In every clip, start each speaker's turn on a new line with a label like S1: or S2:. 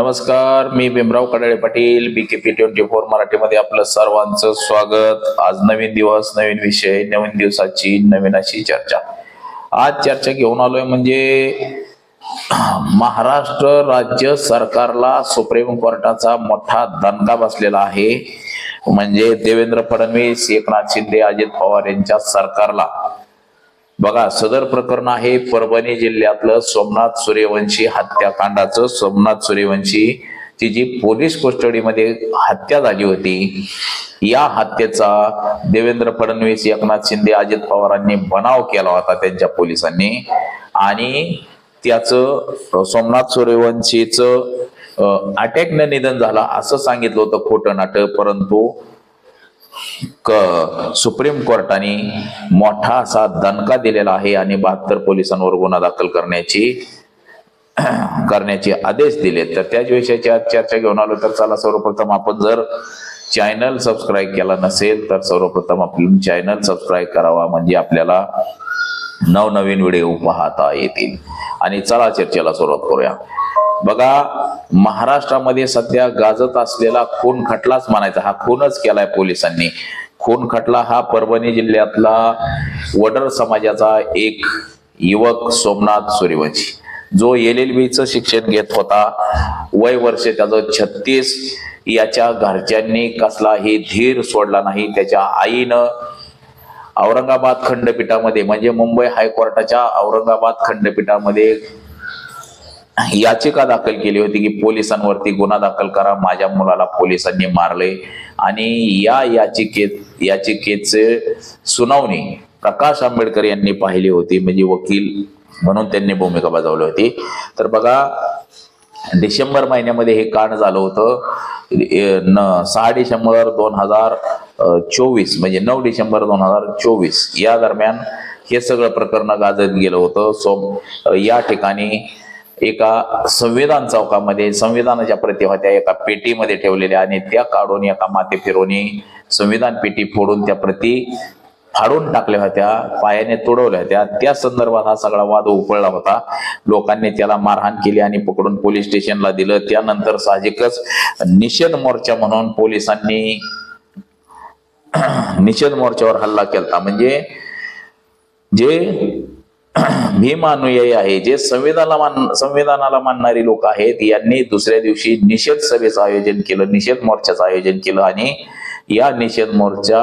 S1: नमस्कार मी Bhimrao Kadale Patil B K P twenty four मराठीमध्ये आपलं सर्वांचं स्वागत. आज नवीन दिवस नवीन विषय नवीन दिवसाची नवीन अशी चर्चा. आज चर्चा घेऊन आलोय म्हणजे महाराष्ट्र राज्य सरकारला सुप्रीम कोर्टाचा मोठा दणका बसलेला आहे. म्हणजे देवेंद्र फडणवीस एकनाथ शिंदे अजित पवार यांच्या सरकारला. बघा सदर प्रकरण आहे परभणी जिल्ह्यातलं सोमनाथ सूर्यवंशी हत्याकांडाचं. सोमनाथ सूर्यवंशी ती जी पोलीस कोस्टडीमध्ये हत्या झाली होती या हत्येचा देवेंद्र फडणवीस एकनाथ शिंदे अजित पवारांनी बनाव केला होता त्यांच्या पोलिसांनी. आणि त्याचं सोमनाथ सूर्यवंशीचं अटॅकनं निधन झालं असं सांगितलं होतं खोटं नाटक परंतु क सुप्रीम कोर्टाने मोठा असा दणका दिलेला आहे आणि बहात्तर पोलिसांवर गुन्हा दाखल करण्याची करण्याचे आदेश दिले. तर त्याच विषयाची आज चर्चा घेऊन आलो तर चला सर्वप्रथम आपण जर चॅनल सबस्क्राईब केला नसेल तर सर्वप्रथम आपण चॅनल सबस्क्राईब करावा म्हणजे आपल्याला नवनवीन व्हिडिओ पाहता येतील. आणि चला चर्चेला सुरुवात करूया. बघा महाराष्ट्रामध्ये सध्या गाजत असलेला खून खटलाच म्हणायचा हा खूनच केलाय पोलिसांनी. खून खटला हा परभणी जिल्ह्यातला वडर समाजाचा एक युवक सोमनाथ सूर्यवंशी. जो एल एल बीचं शिक्षण घेत होता. वय वर्ष त्याचं छत्तीस. याच्या घरच्यांनी कसलाही धीर सोडला नाही. त्याच्या आईनं औरंगाबाद खंडपीठामध्ये म्हणजे मुंबई हायकोर्टाच्या औरंगाबाद खंडपीठामध्ये याचिका दाखल केली होती की पोलिसांवरती गुन्हा दाखल करा माझ्या मुलाला पोलिसांनी मारले. आणि या याचिकेत याचिकेचे सुनावणी प्रकाश आंबेडकर यांनी पाहिली होती म्हणजे वकील म्हणून त्यांनी भूमिका बजावली होती. तर बघा डिसेंबर महिन्यामध्ये हे कांड झालं होतं. न सहा डिसेंबर दोन हजार चोवीस म्हणजे नऊ डिसेंबर दोन हजार चोवीस या दरम्यान हे सगळं प्रकरण गाजत गेलं होतं. सोम या ठिकाणी एका संविधान चौकामध्ये संविधानाच्या प्रती होत्या एका पेटीमध्ये ठेवलेल्या आणि त्या काढून एका माते फिरवणी संविधान पेटी फोडून त्या प्रती फाडून टाकल्या होत्या पायाने तोडवल्या होत्या. त्या संदर्भात हा सगळा वाद उकळला होता. लोकांनी त्याला मारहाण केली आणि पकडून पोलीस स्टेशनला दिलं. त्यानंतर साहजिकच निषेध मोर्चा म्हणून पोलिसांनी निषेध मोर्चावर हल्ला केला म्हणजे जे भीम अनुयायी आहे. जे संविधानाला मान संविधानाला मानणारी लोक आहेत यांनी दुसऱ्या दिवशी निषेध सभेचं आयोजन केलं निषेध मोर्चाचं आयोजन केलं आणि या निषेध मोर्चा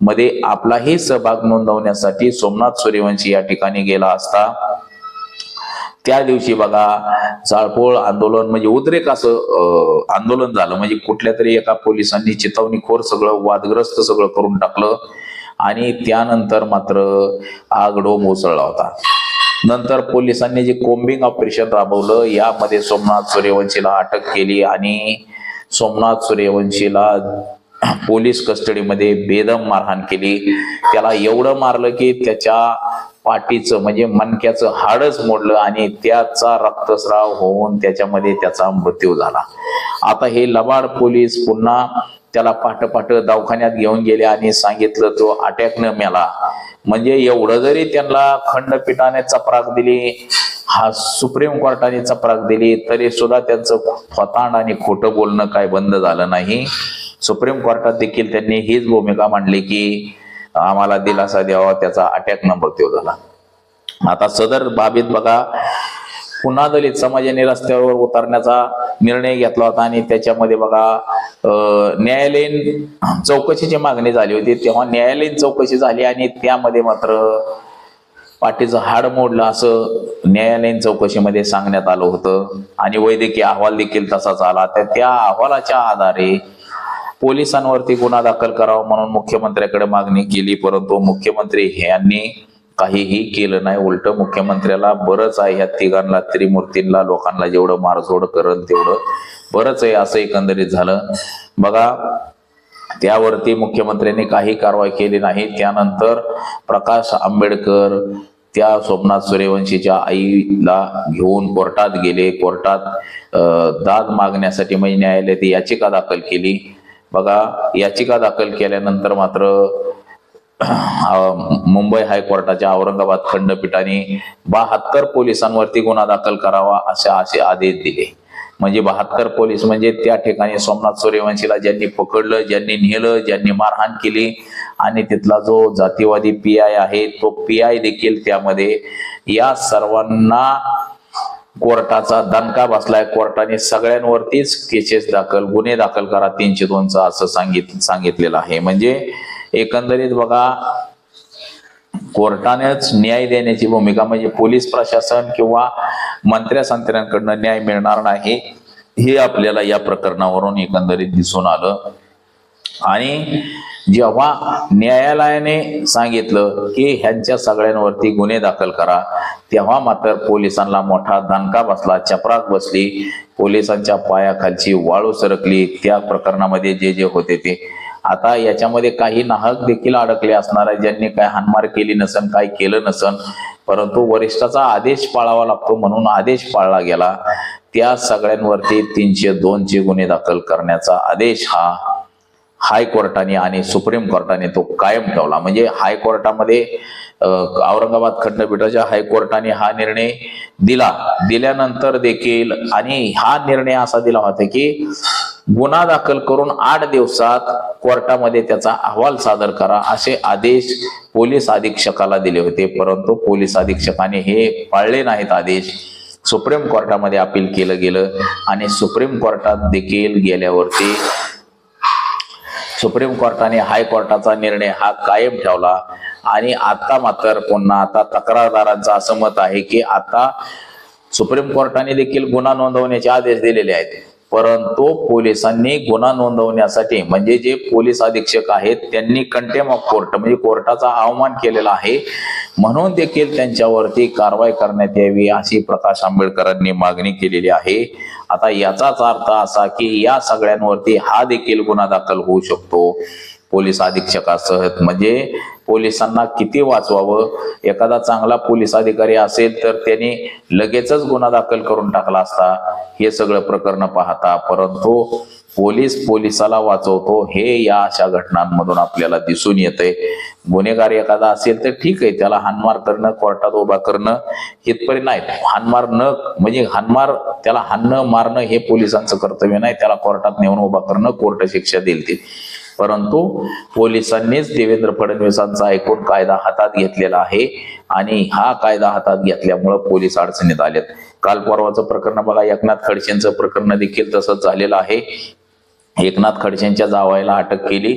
S1: मध्ये आपलाही सहभाग नोंदवण्यासाठी सोमनाथ सूर्यवंशी या ठिकाणी गेला असता त्या दिवशी बघा जाळपोळ आंदोलन म्हणजे उद्रेक असं आंदोलन झालं. म्हणजे कुठल्या तरी एका पोलिसांनी चितवणीखोर सगळं वादग्रस्त सगळं करून टाकलं. आणि त्यानंतर मात्र आगडोम उसळला होता. नंतर पोलिसांनी जे कोम्बिंग ऑपरेशन राबवलं यामध्ये सोमनाथ सूर्यवंशीला अटक केली आणि सोमनाथ सूर्यवंशीला पोलीस कस्टडीमध्ये बेदम मारहाण केली. त्याला एवढं मारलं की त्याच्या पाठीचं म्हणजे मणक्याचं हाडच मोडलं आणि त्याचा रक्तस्राव होऊन त्याच्यामध्ये त्याचा मृत्यू झाला. आता हे लबाड पोलीस पुन्हा त्याला पाठपाठ दवाखान्यात घेऊन गेले आणि सांगितलं तो अटॅकनं मेला. म्हणजे एवढं जरी त्यांना खंडपीठाने चपराक दिली हा सुप्रीम कोर्टाने चपराक दिली तरी सुद्धा त्यांचं फतांड आणि खोटं बोलणं काय बंद झालं नाही. सुप्रीम कोर्टात देखील त्यांनी हीच भूमिका मांडली की आम्हाला दिलासा द्यावा त्याचा अटॅक न मृत्यू झाला. आता सदर बाबीत बघा पुन्हा दलित समाजाने रस्त्यावर उतरण्याचा निर्णय घेतला होता आणि त्याच्यामध्ये बघा न्यायालयीन चौकशीची मागणी झाली होती. तेव्हा न्यायालयीन चौकशी झाली आणि त्यामध्ये मात्र पाठीचं हाड मोडलं असं न्यायालयीन चौकशीमध्ये सांगण्यात आलं होतं. आणि वैद्यकीय अहवाल देखील तसाच आला. तर त्या अहवालाच्या आधारे पोलिसांवरती गुन्हा दाखल करावा म्हणून मुख्यमंत्र्याकडे मागणी केली परंतु मुख्यमंत्री यांनी काहीही केलं नाही उलट मुख्यमंत्र्याला बरंच आहे ह्या तिघांना त्रिमूर्तींना लोकांना जेवढं मारझोड करल तेवढं. बरंच आहे असं एकंदरीत झालं. बघा त्यावरती मुख्यमंत्र्यांनी काही कारवाई केली नाही. त्यानंतर प्रकाश आंबेडकर त्या सोमनाथ सूर्यवंशीच्या आईला घेऊन कोर्टात गेले. कोर्टात दाद मागण्यासाठी म्हणजे न्यायालयात याचिका दाखल केली. बघा याचिका दाखल केल्यानंतर मात्र मुंबई हायकोर्टाच्या औरंगाबाद खंडपीठाने बहात्तर पोलिसांवरती गुन्हा दाखल करावा असे असे आदेश दिले. म्हणजे बहात्तर पोलीस म्हणजे त्या ठिकाणी सोमनाथ सूर्यवंशीला ज्यांनी पकडलं ज्यांनी नेलं ज्यांनी मारहाण केली आणि तिथला जो जातीवादी पी आय आहे तो पी आय देखील त्यामध्ये या सर्वांना कोर्टाचा दणका बसलाय. कोर्टाने सगळ्यांवरतीच केसेस दाखल गुन्हे दाखल करा तीनशे दोनचा असं सांगित सांगितलेलं आहे. म्हणजे एकंदरीत बघा कोर्टानेच न्याय देण्याची भूमिका म्हणजे पोलीस प्रशासन किंवा मंत्र्या संत्र्यांकडनं न्याय मिळणार नाही हे आपल्याला या प्रकरणावरून एकंदरीत दिसून आलं. आणि जेव्हा न्यायालयाने सांगितलं की ह्यांच्या सगळ्यांवरती गुन्हे दाखल करा तेव्हा मात्र पोलिसांना मोठा दणका बसला चपराक बसली पोलिसांच्या पायाखालची वाळू सरकली. त्या प्रकरणामध्ये जे जे होते ते आता याच्यामध्ये काही नाहक देखील अडकले असणार आहे ज्यांनी काय हानमार केली नसन काय केलं नसन. परंतु वरिष्ठाचा आदेश पाळावा लागतो म्हणून आदेश पाळला गेला. त्या सगळ्यांवरती तीनशे दोनचे गुन्हे दाखल करण्याचा आदेश हा हायकोर्टाने आणि सुप्रीम कोर्टाने तो कायम ठेवला. म्हणजे हायकोर्टामध्ये औरंगाबाद खंडपीठाच्या हायकोर्टाने हा निर्णय दिला. दिल्यानंतर देखील आणि हा निर्णय असा दिला होता की गुन्हा दाखल करून आठ दिवसात कोर्टामध्ये त्याचा अहवाल सादर करा असे आदेश पोलीस अधीक्षकाला दिले होते. परंतु पोलीस अधीक्षकाने हे पाळले नाहीत आदेश. सुप्रीम कोर्टामध्ये अपील केलं गेलं आणि सुप्रीम कोर्टात देखील गेल्यावरती सुप्रीम कोर्टाने हायकोर्टाचा निर्णय हा कायम ठेवला. आणि आता मात्र पुन्हा आता तक्रारदारांचं असं मत आहे की आता सुप्रीम कोर्टाने देखील गुन्हा नोंदवण्याचे आदेश दिलेले आहेत. परंतु पोलिसांनी गुन्हा नोंदवण्यासाठी म्हणजे जे पोलीस अधीक्षक आहेत त्यांनी कंटेम ऑफ कोर्ट म्हणजे कोर्टाचा अवमान केलेला आहे. म्हणून देखील त्यांच्यावरती कारवाई करण्यात यावी अशी प्रकाश आंबेडकरांनी मागणी केलेली आहे. आता याचाच अर्थ असा की या सगळ्यांवरती हा देखील गुन्हा दाखल होऊ शकतो. पोलीस अधीक्षकासह म्हणजे पोलिसांना किती वाचवावं? एखादा चांगला पोलीस अधिकारी असेल तर त्यांनी लगेचच गुन्हा दाखल करून टाकला असता. हे सगळं प्रकरण पाहता परंतु पोलीस पोलिसाला वाचवतो. हे या अशा घटनांमधून आपल्याला दिसून येतंय गुन्हेगार एखादा असेल तर ठीक आहे त्याला हानमार करणं कोर्टात उभा करणं हितपरी नाही. हानमार न म्हणजे हानमार त्याला हाणणं मारणं हे पोलिसांचं कर्तव्य नाही. त्याला कोर्टात नेऊन उभा करणं कोर्ट शिक्षा देईल ती. परंतु पोलिसांनीच देवेंद्र फडणवीसांचा ऐकून कायदा हातात घेतलेला आहे आणि हा कायदा हातात घेतल्यामुळं पोलीस अडचणीत आलेत. काल परवाचं प्रकरण बघा एकनाथ खडसेंचं प्रकरण देखील तसंच झालेलं आहे. एकनाथ खडसेंच्या जावायला अटक केली.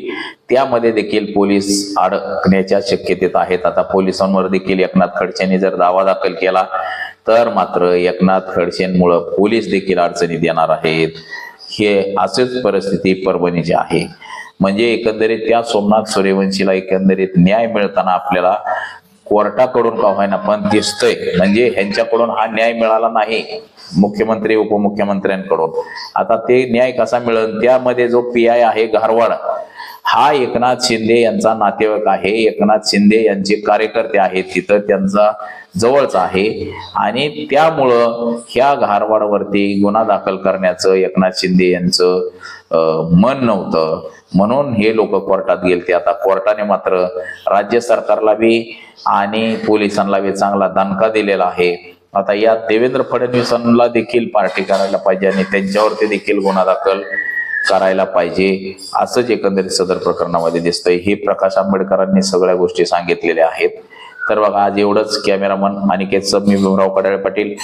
S1: त्यामध्ये देखील पोलीस अडकण्याच्या शक्यतेत आहेत. आता पोलिसांवर देखील एकनाथ खडसेंनी जर दावा दाखल केला तर मात्र एकनाथ खडसेंमुळं पोलीस देखील अडचणीत येणार आहेत. हे असेच परिस्थिती परभणीची आहे. म्हणजे एकंदरीत त्या सोमनाथ सूर्यवंशीला एकंदरीत न्याय मिळताना आपल्याला कोर्टाकडून का होईना पण दिसतंय. म्हणजे ह्यांच्याकडून हा न्याय मिळाला नाही मुख्यमंत्री उपमुख्यमंत्र्यांकडून. आता ते न्याय कसा मिळेल? त्यामध्ये जो पी आय आहे घारवाड हा एकनाथ शिंदे यांचा नातेवाईक आहे. एकनाथ शिंदे यांचे कार्यकर्ते आहेत. तिथं त्यांचा जवळच आहे. आणि त्यामुळं ह्या घारवाडवरती गुन्हा दाखल करण्याचं एकनाथ शिंदे यांचं मन नव्हतं. म्हणून हे लोक कोर्टात गेलते. आता कोर्टाने मात्र राज्य सरकारला बी आणि पोलिसांना बी चांगला दणका दिलेला आहे. आता या देवेंद्र फडणवीसांना देखील पार्टी करायला पाहिजे आणि त्यांच्यावरती देखील गुन्हा दाखल करायला पाहिजे. असंच एकंदरीत सदर प्रकरणामध्ये दिसतंय. हे प्रकाश आंबेडकरांनी सगळ्या गोष्टी सांगितलेल्या आहेत. तर बघा आज एवढंच कॅमेरामन अनिकेत सब मी भीमराव कडाळे पाटील.